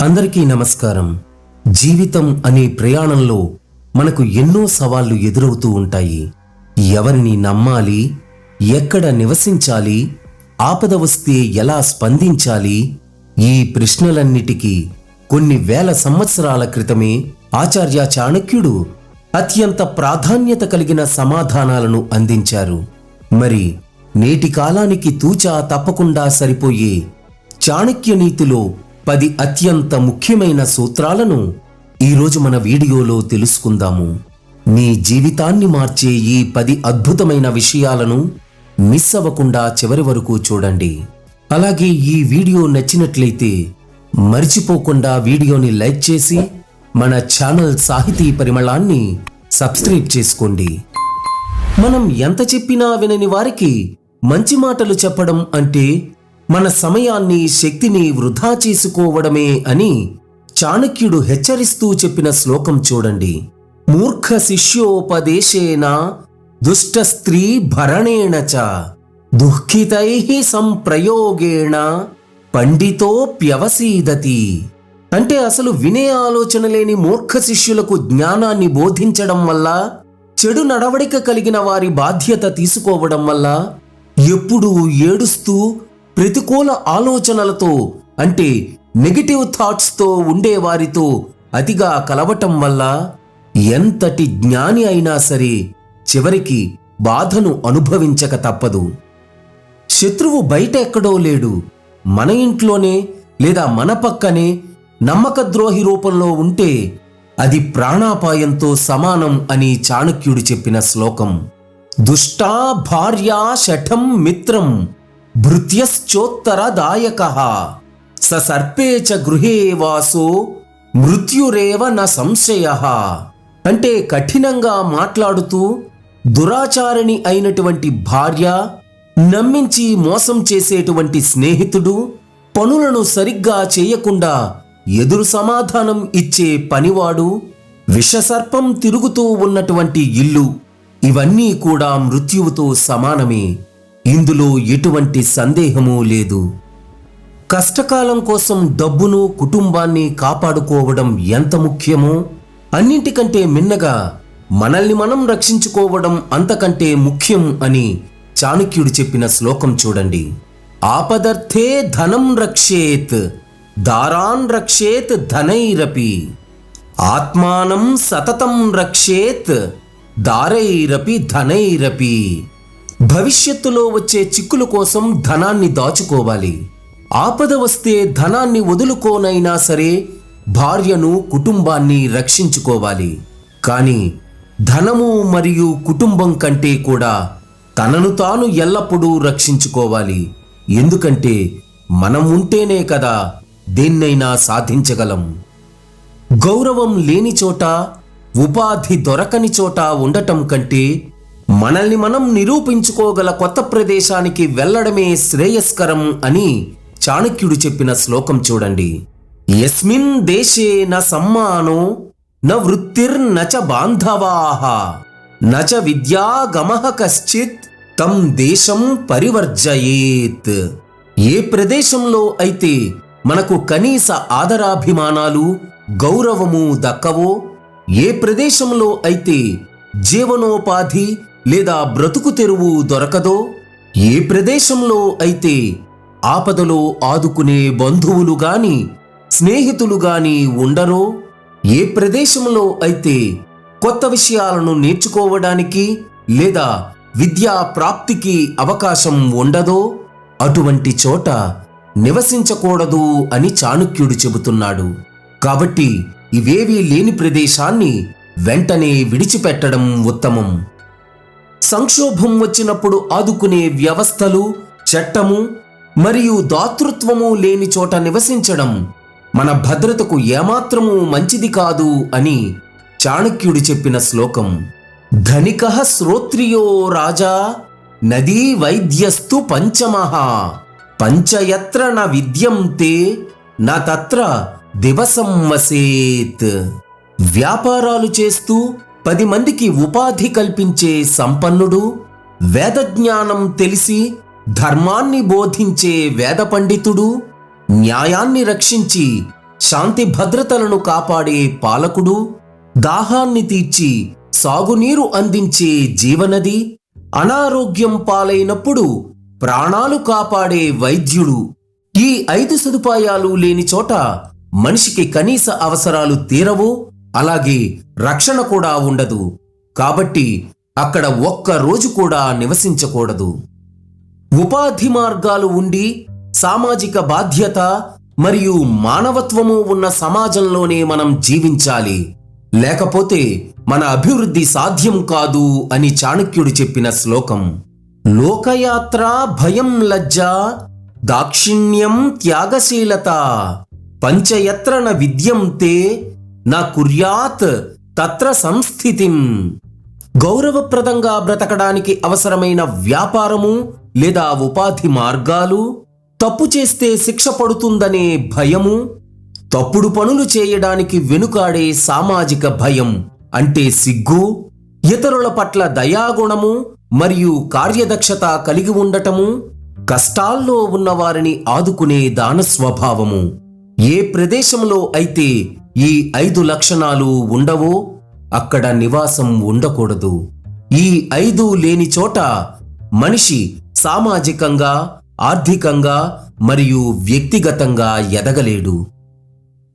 అందరికీ నమస్కారం. జీవితం అనే ప్రయాణంలో మనకు ఎన్నో సవాళ్ళు ఎదురవుతూ ఉంటాయి. ఎవరిని నమ్మాలి? ఎక్కడ నివసించాలి? ఆపద వస్తే ఎలా స్పందించాలి? ఈ ప్రశ్నలన్నిటికీ కొన్ని వేల సంవత్సరాల క్రితమే ఆచార్య చాణక్యుడు అత్యంత ప్రాధాన్యత కలిగిన సమాధానాలను అందించారు. మరి నేటి కాలానికి తూచా తప్పకుండా సరిపోయే చాణక్య నీతిలో పది అత్యంత ముఖ్యమైన సూత్రాలను ఈరోజు మన వీడియోలో తెలుసుకుందాము. మీ జీవితాన్ని మార్చే ఈ పది అద్భుతమైన విషయాలను మిస్ అవ్వకుండా చివరి వరకు చూడండి. అలాగే ఈ వీడియో నచ్చినట్లయితే మర్చిపోకుండా వీడియోని లైక్ చేసి మన ఛానల్ సాహితీ పరిమళాన్ని సబ్స్క్రైబ్ చేసుకోండి. మనం ఎంత చెప్పినా వినని వారికి మంచి మాటలు చెప్పడం అంటే మన సమయాన్ని శక్తిని వృధా చేసుకోవడమే అని చాణక్యుడు హెచ్చరిస్తూ చెప్పిన శ్లోకం చూడండి. మూర్ఖ శిష్యోపదేశేన దుష్ట స్త్రీ భరణేణ చ దుఃఖితై సంప్రయోగేణ పండితోప్యవసీదతి అంటే అసలు వినే ఆలోచన లేని మూర్ఖ శిష్యులకు జ్ఞానాన్ని బోధించడం వల్ల చెడు నడవడిక కలిగిన వారి బాధ్యత తీసుకోవడం వల్ల ఎప్పుడూ ఏడుస్తూ ప్రతికూల ఆలోచనలతో అంటే నెగటివ్ థాట్స్తో ఉండేవారితో అతిగా కలవటం వల్ల ఎంతటి జ్ఞాని అయినా సరే చివరికి బాధను అనుభవించక తప్పదు. శత్రువు బయట ఎక్కడో లేడు. మన ఇంట్లోనే లేదా మన పక్కనే నమ్మకద్రోహి రూపంలో ఉంటే అది ప్రాణాపాయంతో సమానం అని చాణక్యుడు చెప్పిన శ్లోకం. దుష్టా భార్యా శఠం మిత్రం భృత్యశ్చోత్తరదాయక స సర్పే చ గృహే వాసో మృత్యురేవ న సంశయ అంటే కఠినంగా మాట్లాడుతూ దురాచారిణి అయినటువంటి భార్య నమ్మించి మోసం చేసేటువంటి స్నేహితుడు పనులను సరిగ్గా చేయకుండా ఎదురు సమాధానం ఇచ్చే పనివాడు విషసర్పం తిరుగుతూ ఉన్నటువంటి ఇల్లు ఇవన్నీ కూడా మృత్యువుతో సమానమే. ఇందులో ఎటువంటి సందేహమూ లేదు. కష్టకాలం కోసం డబ్బును కుటుంబాన్ని కాపాడుకోవడం ఎంత ముఖ్యమో అన్నింటికంటే మిన్నగా మనల్ని మనం రక్షించుకోవడం అంతకంటే ముఖ్యం అని చాణక్యుడు చెప్పిన శ్లోకం చూడండి. ఆపదర్థే ధనం రక్షేత్ దారాన్ రక్షేత్ ధనైరపి ఆత్మానం సతతం రక్షేత్ దారైరపి ధనైరపి. భవిష్యత్తులో వచ్చే చిక్కుల కోసం ధనాన్ని దాచుకోవాలి. ఆపద వస్తే ధనాన్ని వదులుకోనైనా సరే భార్యను కుటుంబాన్ని రక్షించుకోవాలి. కానీ ధనము మరియు కుటుంబం కంటే కూడా తనను తాను ఎల్లప్పుడూ రక్షించుకోవాలి. ఎందుకంటే మనం ఉంటేనే కదా దేన్నైనా సాధించగలం. గౌరవం లేని చోట ఉపాధి దొరకని చోట ఉండటం కంటే మనల్ని మనం నిరూపించుకోగల కొత్త ప్రదేశానికి వెళ్ళడమే శ్రేయస్కరం అని చాణక్యుడు చెప్పిన శ్లోకం చూడండి. యస్మిన్ దేశే న సమ్మానో న వృత్తిర్న చ బాంధవాః న చ విద్యాగమః కశ్చిత్ తం దేశం పరివర్జయేత్. ఏ ప్రదేశంలో అయితే మనకు కనీస ఆదరాభిమానాలు గౌరవము దక్కవో ఏ ప్రదేశంలో అయితే జీవనోపాధి లేదా బ్రతుకు తెరువు దొరకదో? ఏ ప్రదేశంలో అయితే ఆపదలో ఆదుకునే బంధువులు గాని స్నేహితులు గాని ఉండరో? ఏ ప్రదేశంలో అయితే కొత్త విషయాలను నేర్చుకోవడానికి లేదా విద్యా ప్రాప్తికి అవకాశం ఉండదో? అటువంటి చోట నివసించకూడదు అని చాణుక్యుడు చెబుతున్నాడు. కాబట్టి ఇవేవీ లేని ప్రదేశాన్ని వెంటనే విడిచిపెట్టడం ఉత్తమం. సంక్షోభం వచ్చినప్పుడు ఆదుకునే వ్యవస్థలు చట్టము మరియు దాతృత్వము లేని చోట నివసించడం మన భద్రతకు ఏమాత్రము మంచిది కాదు అని చాణక్యుడు చెప్పిన శ్లోకం. ధనిక శ్రోత్రియో రాజా నదీ వైద్యస్తు పంచమః పంచయత్ర న విద్యంతే నా తత్ర దివసం వసేత్ వ్యాపారాలు చేస్తూ పది మందికి ఉపాధి కల్పించే సంపన్నుడు వేదజ్ఞానం తెలిసి ధర్మాన్ని బోధించే వేద పండితుడు న్యాయాన్ని రక్షించి శాంతి భద్రతలను కాపాడే పాలకుడు దాహాన్ని తీర్చి సాగునీరు అందించే జీవనది అనారోగ్యం పాలైనప్పుడు ప్రాణాలు కాపాడే వైద్యుడు. ఈ ఐదు సదుపాయాలు లేని చోట మనిషికి కనీస అవసరాలు తీరవు. అలాగే రక్షణ కూడా ఉండదు. కాబట్టి అక్కడ ఒక్క రోజు కూడా నివసించకూడదు. ఉపాధి మార్గాలు ఉండి సామాజిక బాధ్యత మరియు మానవత్వము ఉన్న సమాజంలోనే మనం జీవించాలి. లేకపోతే మన అభివృద్ధి సాధ్యం కాదు అని చాణక్యుడు చెప్పిన శ్లోకం. లోకయాత్ర భయం లజ్జ దాక్షిణ్యం త్యాగశీలత పంచయత్రన విద్యం తే నా కుర్యాత్ తత్ర సంస్థితిం. గౌరవప్రదంగా బ్రతకడానికి అవసరమైన వ్యాపారము లేదా ఉపాధి మార్గాలు తప్పు చేస్తే శిక్ష పడుతుందనే భయము తప్పుడు పనులు చేయడానికి వెనుకాడే సామాజిక భయం అంటే సిగ్గు ఇతరుల పట్ల దయాగుణము మరియు కార్యదక్షత కలిగి ఉండటము కష్టాల్లో ఉన్నవారిని ఆదుకునే దాన స్వభావము. ఏ ప్రదేశంలో అయితే ఈ ఐదు లక్షణాలు ఉండవో అక్కడ నివాసం ఉండకూడదు. ఈ ఐదు లేని చోట మనిషి సామాజికంగా ఆర్థికంగా మరియు వ్యక్తిగతంగా ఎదగలేడు.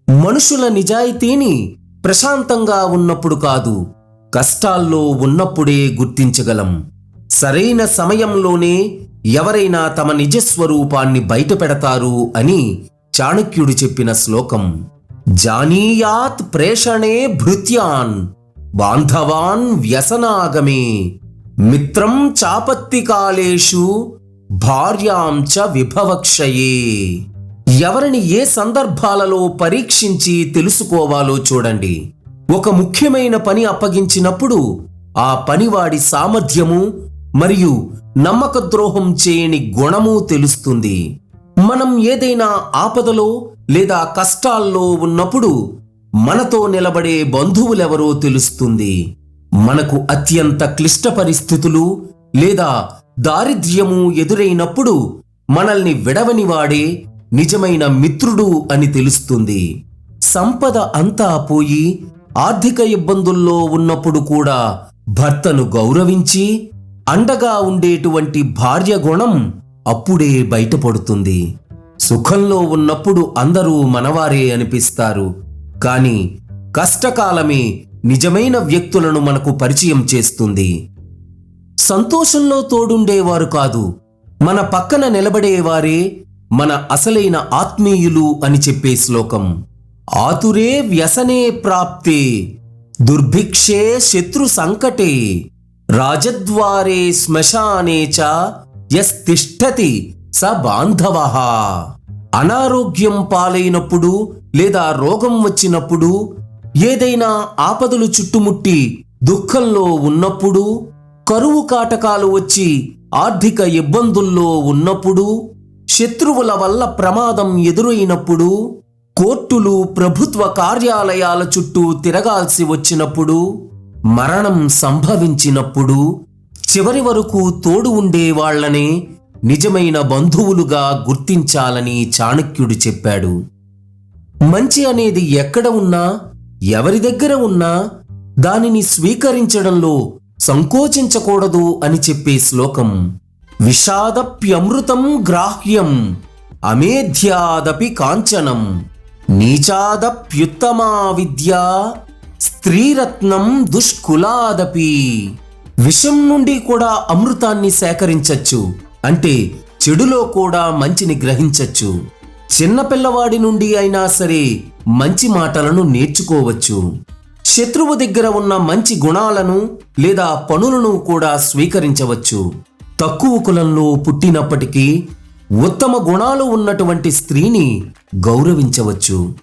మనుషుల నిజాయితీని ప్రశాంతంగా ఉన్నప్పుడు కాదు కష్టాల్లో ఉన్నప్పుడే గుర్తించగలం. సరైన సమయంలోనే ఎవరైనా తమ నిజస్వరూపాన్ని బయటపెడతారు అని చాణక్యుడు చెప్పిన శ్లోకం. జానీయాత్ ప్రేషణే భృత్యాన్ బాంధవాన్ వ్యసనాగమే. మిత్రం చాపత్తి కాలేషు భార్యాం చ విభవక్షయే. ఎవరిని ఏ సందర్భాలలో పరీక్షించి తెలుసుకోవాలో చూడండి. ఒక ముఖ్యమైన పని అప్పగించినప్పుడు ఆ పనివాడి సామర్థ్యము మరియు నమ్మక ద్రోహం చేయని గుణము తెలుస్తుంది. మనం ఏదైనా ఆపదలో లేదా కష్టాల్లో ఉన్నప్పుడు మనతో నిలబడే బంధువులెవరో తెలుస్తుంది. మనకు అత్యంత క్లిష్ట పరిస్థితులు లేదా దారిద్ర్యము ఎదురైనప్పుడు మనల్ని విడవనివాడే నిజమైన మిత్రుడు అని తెలుస్తుంది. సంపద అంతా పోయి ఆర్థిక ఇబ్బందుల్లో ఉన్నప్పుడు కూడా భర్తను గౌరవించి అండగా ఉండేటువంటి భార్య గుణం అప్పుడే బయటపడుతుంది. సుఖంలో ఉన్నప్పుడు అందరూ మనవారే అనిపిస్తారు. కానీ కష్టకాలమే నిజమైన వ్యక్తులను మనకు పరిచయం చేస్తుంది. సంతోషంలో తోడుండేవారు కాదు. మన పక్కన నిలబడేవారే మన అసలైన ఆత్మీయులు అని చెప్పే శ్లోకం. ఆతురే వ్యసనే ప్రాప్తే దుర్భిక్షే శత్రు సంకటే రాజద్వారే శ్మశానే చ యస్తిష్టతి స బాంధవ. అనారోగ్యం పాలైనప్పుడు లేదా రోగం వచ్చినప్పుడు ఏదైనా ఆపదలు చుట్టుముట్టి దుఃఖంలో ఉన్నప్పుడు కరువు కాటకాలు వచ్చి ఆర్థిక ఇబ్బందుల్లో ఉన్నప్పుడు శత్రువుల వల్ల ప్రమాదం ఎదురైనప్పుడు కోర్టులు ప్రభుత్వ కార్యాలయాల చుట్టూ తిరగాల్సి వచ్చినప్పుడు మరణం సంభవించినప్పుడు చివరి వరకు తోడు ఉండే వాళ్ళనే నిజమైన బంధువులుగా గుర్తించాలని చాణక్యుడు చెప్పాడు. మంచి అనేది ఎక్కడ ఉన్నా ఎవరి దగ్గర ఉన్నా దానిని స్వీకరించడంలో సంకోచించకూడదు అని చెప్పే శ్లోకం. విషాదప్యమృతం గ్రాహ్యం అమేధ్యాదపి కాంచనం నీచాదప్యుత్తమా విద్య స్త్రీరత్నం దుష్కులాదపి. విషం నుండి కూడా అమృతాన్ని సేకరించచ్చు. అంటే చెడులో కూడా మంచిని గ్రహించచ్చు. చిన్నపిల్లవాడి నుండి అయినా సరే మంచి మాటలను నేర్చుకోవచ్చు. శత్రువు దగ్గర ఉన్న మంచి గుణాలను లేదా పనులను కూడా స్వీకరించవచ్చు. తక్కువ కులంలో పుట్టినప్పటికీ ఉత్తమ గుణాలు ఉన్నటువంటి స్త్రీని గౌరవించవచ్చు.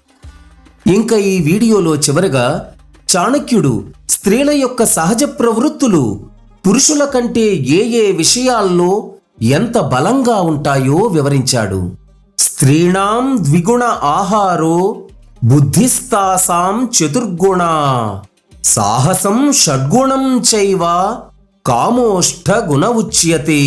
ఇంకా ఈ వీడియోలో చివరగా చాణక్యుడు స్త్రీల యొక్క సహజ ప్రవృత్తులు పురుషుల కంటే ఏ ఏ విషయాల్లో ఎంత బలంగా ఉంటాయో వివరించాడు. స్త్రీణాం ద్విగుణ ఆహారో బుద్ధిస్తాసాం చతుర్గుణ సాహసం షడ్గుణం చైవ కామోష్ఠ గుణ ఉచ్యతే.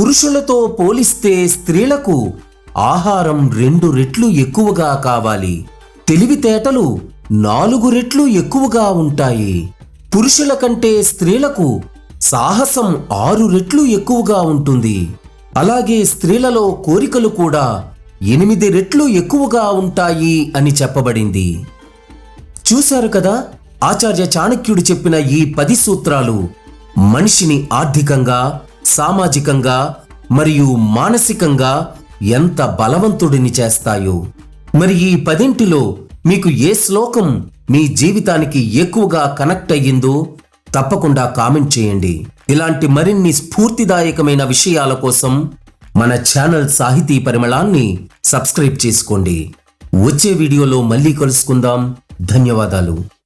పురుషులతో పోలిస్తే స్త్రీలకు ఆహారం రెండు రెట్లు ఎక్కువగా కావాలి. తెలివితేటలు నాలుగు రెట్లు ఎక్కువగా ఉంటాయి. పురుషుల కంటే స్త్రీలకు సాహసం ఆరు రెట్లు ఎక్కువగా ఉంటుంది. అలాగే స్త్రీలలో కోరికలు కూడా ఎనిమిది రెట్లు ఎక్కువగా ఉంటాయి అని చెప్పబడింది. చూశారు కదా? ఆచార్య చాణక్యుడు చెప్పిన ఈ పది సూత్రాలు మనిషిని ఆర్థికంగా సామాజికంగా మరియు మానసికంగా ఎంత బలవంతుడిని చేస్తాయో. మరి ఈ పదింటిలో మీకు ఏ శ్లోకం మీ జీవితానికి ఎక్కువగా కనెక్ట్ అయ్యిందో తప్పకుండా కామెంట్ చేయండి. ఇలాంటి మరిన్ని స్ఫూర్తిదాయకమైన విషయాల కోసం మన ఛానల్ సాహితీ పరిమళాన్ని సబ్స్క్రైబ్ చేసుకోండి. వచ్చే వీడియోలో మళ్ళీ కలుసుకుందాం. ధన్యవాదాలు.